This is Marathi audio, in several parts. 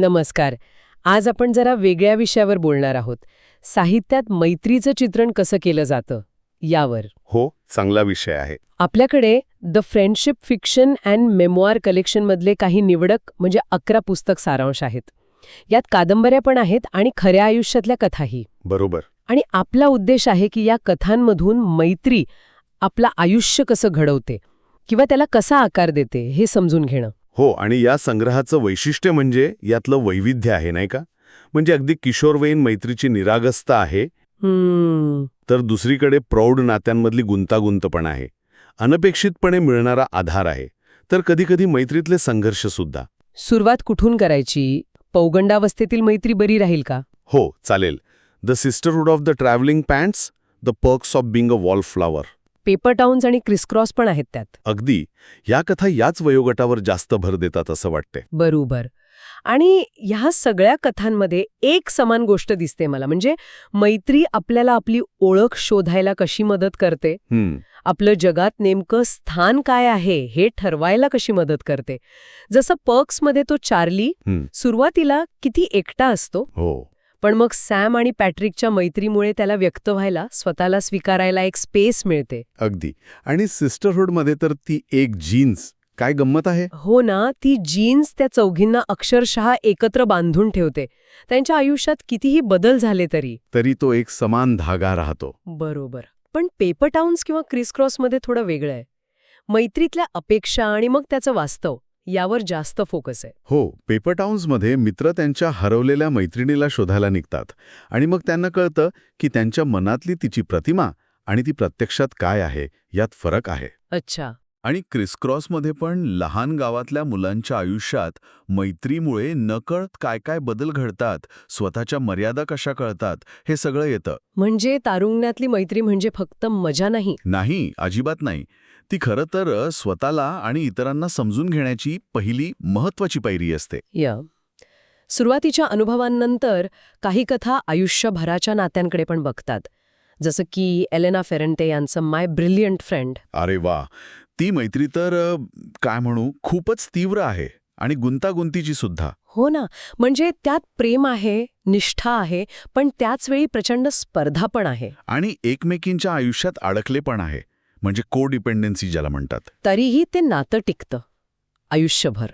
नमस्कार. आज आपण जरा वेगळ्या विषयावर बोलणार आहोत. साहित्यात मैत्रीचं चित्रण कसं केलं जातं? यावर. हो चांगला विषय आहे. आपल्याकडे the friendship fiction and memoir कलेक्शनमधले काही निवडक म्हणजे अकरा पुस्तक सारांश आहेत. यात कादंबऱ्या पण आहेत आणि खऱ्या आयुष्यातल्या कथाही. बरोबर. आणि आपला उद्देश आहे की या कथांमधून मैत्री आपलं आयुष्य कसं घडवते किंवा त्याला कसा आकार देते हे समजून घेणं. हो आणि या संग्रहाचं वैशिष्ट्य म्हणजे यातलं वैविध्य आहे नाही का? म्हणजे अगदी किशोरवयीन मैत्रीची निरागसता आहे. तर दुसरीकडे प्रौढ नात्यांमधली गुंतागुंत पण आहे. अनपेक्षितपणे मिळणारा आधार आहे. तर कधीकधी मैत्रीतले संघर्ष सुद्धा. सुरुवात कुठून करायची? पौगंडावस्थेतील मैत्री बरी राहील का? हो चालेल. The sisterhood of the travelling pants the perks of being a wallflower paper towns आणि क्रिसक्रॉस पण आहेत त्यात. अगदी. या कथा याच वयोगटावर जास्त भर देतात असं वाटते बरोबर. आणि ह्या सगळ्या कथांमध्ये एक समान गोष्ट दिसते मला म्हणजे मैत्री आपल्याला आपली ओळख शोधायला कशी मदत करते? आपलं जगात नेमकं स्थान काय आहे हे ठरवायला कशी मदत करते? जसं पर्क्समध्ये तो चार्ली. सुरुवातीला किती एकटा असतो? हो. पण मग सॅम आणि पॅट्रिकच्या मैत्रीमुळे त्याला व्यक्त व्हायला स्वतःला स्वीकारायला एक स्पेस मिळते. अगदी. आणि सिस्टरहूडमध्ये तर ती एक जीन्स. काय गंमत आहे? हो ना ती जीन्स त्या चौघींना अक्षरशः एकत्र बांधून ठेवते. त्यांच्या आयुष्यात कितीही बदल झाले तरी. तरी तो एक समान धागा राहतो. बरोबर. पण पेपर टाउन्स किंवा क्रिसक्रॉसमध्ये थोडं वेगळं आहे. मैत्रीतल्या अपेक्षा आणि मग त्याचं वास्तव. यावर जास्त फोकस आहे. हो पेपर टाउन्समध्ये मित्र त्यांच्या हरवलेल्या मैत्रिणीला शोधायला निघतात आणि मग त्यांना कळतं की त्यांच्या मनातली तिची प्रतिमा आणि ती प्रत्यक्षात काय आहे यात फरक आहे. अच्छा. आणि क्रिसक्रॉसमध्ये पण लहान गावातल्या मुलांच्या आयुष्यात मैत्रीमुळे नकळत काय काय बदल घडतात स्वतःच्या मर्यादा कशा कळतात हे सगळं येतं. म्हणजे तारुण्यातली मैत्री म्हणजे फक्त मजा नाही? नाही अजिबात नाही. ती खरं तर स्वतःला आणि इतरांना समजून घेण्याची पहिली महत्वाची पायरी असते. या. सुरुवातीच्या अनुभवांनंतर काही कथा आयुष्यभराच्या नात्यांकडे पण बघतात. जसं की एलेना फेरंटे यांचं माय ब्रिलियंट फ्रेंड अरे वा! ती मैत्री तर काय म्हणू खूपच तीव्र आहे आणि गुंतागुंतीची सुद्धा. हो ना म्हणजे त्यात प्रेम आहे निष्ठा आहे पण त्याच वेळी प्रचंड स्पर्धा पण आहे. आणि एकमेकींच्या आयुष्यात अडकले पण आहे म्हणजे को डिपेंडन्सी ज्याला म्हणतात. तरीही ते नातं टिकतं आयुष्यभर.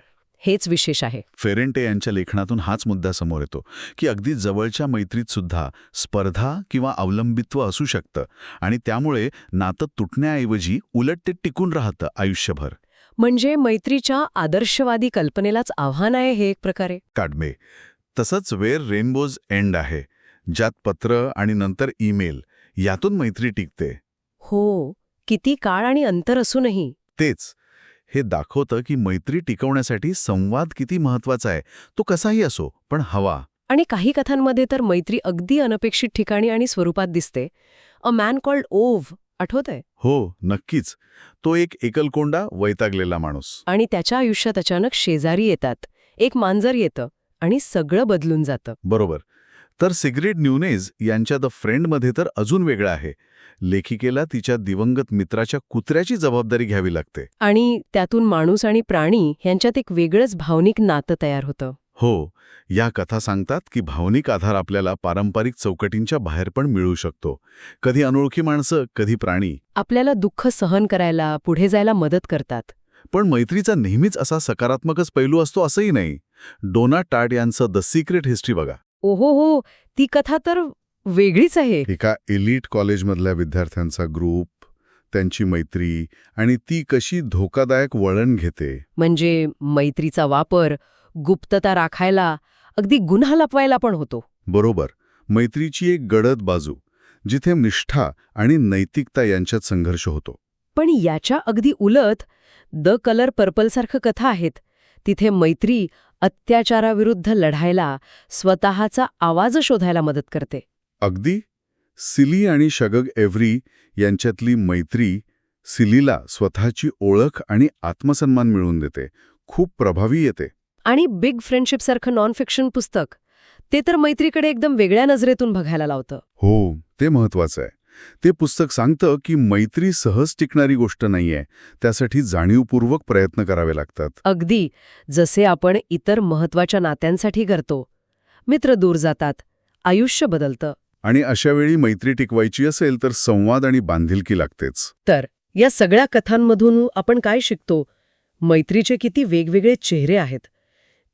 हेच विशेष आहे. फेरेंटे यांच्या लेखनातून हाच मुद्दा समोर येतो की अगदी जवळच्या मैत्रीत सुद्धा स्पर्धा किंवा अवलंबित्व असू शकतं आणि त्यामुळे नातं तुटण्याऐवजी उलट ते टिकून राहतं आयुष्यभर. म्हणजे मैत्रीच्या आदर्शवादी कल्पनेलाच आव्हान आहे हे एक प्रकारे? काढमे तसंच वेर रेनबोज एंड आहे ज्यात पत्र आणि नंतर ईमेल यातून मैत्री टिकते. हो किती काळ आणि अंतर असूनही. तेच हे दाखवतं की मैत्री टिकवण्यासाठी संवाद किती महत्त्वाचा आहे. तो कसाही असो पण हवा. आणि काही कथांमध्ये तर मैत्री अगदी अनपेक्षित ठिकाणी आणि स्वरूपात दिसते. अ मॅन कॉल्ड ओव्ह आठवतंय? हो नक्कीच. तो एक एकलकोंडा वैतागलेला माणूस. आणि त्याच्या आयुष्यात अचानक शेजारी येतात. एक मांजर येतं आणि सगळं बदलून जातं. बरोबर. तर सिग्रेट न्यूनेज यांच्या द फ्रेंडमध्ये तर अजून वेगळं आहे. लेखिकेला तिच्या दिवंगत मित्राच्या कुत्र्याची जबाबदारी घ्यावी लागते. आणि त्यातून माणूस आणि प्राणी यांच्यात एक वेगळंच भावनिक नातं तयार होतं. हो या कथा सांगतात की भावनिक आधार आपल्याला पारंपरिक चौकटींच्या बाहेर पण मिळू शकतो. कधी अनोळखी माणसं कधी प्राणी. आपल्याला दुःख सहन करायला पुढे जायला मदत करतात. पण मैत्रीचा नेहमीच असा सकारात्मकच पैलू असतो असंही नाही. डोना टाट यांचं द सिक्रेट हिस्ट्री बघा. ओहो हो ती कथा तर वेगळीच आहे. एका एलिट कॉलेजमधल्या विद्यार्थ्यांचा ग्रुप त्यांची मैत्री आणि ती कशी धोकादायक वळण घेते. म्हणजे मैत्रीचा वापर गुप्तता राखायला अगदी गुन्हा लपवायला पण होतो. बरोबर. मैत्रीची एक गडद बाजू जिथे निष्ठा आणि नैतिकता यांच्यात संघर्ष होतो. पण याच्या अगदी उलट द कलर पर्पलसारखं कथा आहेत. तिथे मैत्री अत्याचाराविरुद्ध लढायला स्वतःचा आवाज शोधायला मदत करते. अगदी. सिली आणि शगग एव्हरी यांच्यातली मैत्री सिलीला स्वतःची ओळख आणि आत्मसन्मान मिळवून देते. खूप प्रभावी येते. आणि बिग फ्रेंडशिपसारखं नॉन फिक्शन पुस्तक ते तर मैत्रीकडे एकदम वेगळ्या नजरेतून बघायला लावतं. हो ते महत्वाचं आहे. ते पुस्तक सांगतं की मैत्री सहज टिकणारी गोष्ट नाहीये. त्यासाठी जाणीवपूर्वक प्रयत्न करावे लागतात. अगदी. जसे आपण इतर महत्त्वाच्या नात्यांसाठी करतो. मित्र दूर जातात. आयुष्य बदलतं. आणि अशा वेळी मैत्री टिकवायची असेल तर संवाद आणि बांधिलकी लागतेच. तर या सगळ्या कथांमधून आपण काय शिकतो? मैत्रीचे किती वेगवेगळे चेहरे आहेत.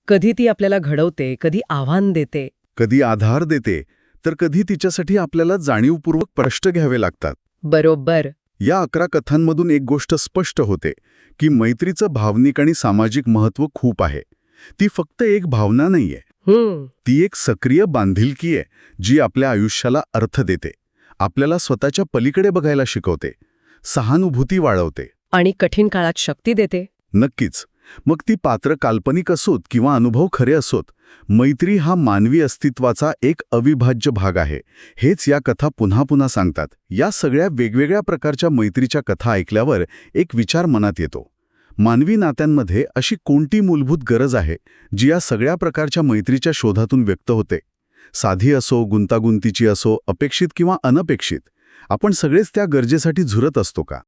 कधी ती आपल्याला घडवते कधी आव्हान देते. कधी आधार देते तर कधी तिच्यासाठी आपल्याला जाणीवपूर्वक प्रश्न घ्यावे लागतात. बरोबर. या अकरा कथांमधून एक गोष्ट स्पष्ट होते की मैत्रीचं भावनिक आणि सामाजिक महत्त्व खूप आहे. ती फक्त एक भावना नाहीये. ती एक सक्रिय बांधिलकी आहे जी आपल्या आयुष्याला अर्थ देते. आपल्याला स्वतःच्या पलीकडे बघायला शिकवते. सहानुभूती वाढवते. आणि कठीण काळात शक्ती देते. नक्कीच. मग ती पात्र काल्पनिक असोत किंवा अनुभव खरे असोत मैत्री हा मानवी अस्तित्वाचा एक अविभाज्य भाग आहे. हेच या कथा पुन्हा पुन्हा सांगतात. या सगळ्या वेगवेगळ्या प्रकारच्या मैत्रीच्या कथा ऐकल्यावर एक विचार मनात येतो. मानवी नात्यांमध्ये अशी कोणती मूलभूत गरज आहे जी या सगळ्या प्रकारच्या मैत्रीच्या शोधातून व्यक्त होते? साधी असो गुंतागुंतीची असो अपेक्षित किंवा अनपेक्षित आपण सगळेच त्या गरजेसाठी झुरत असतो का?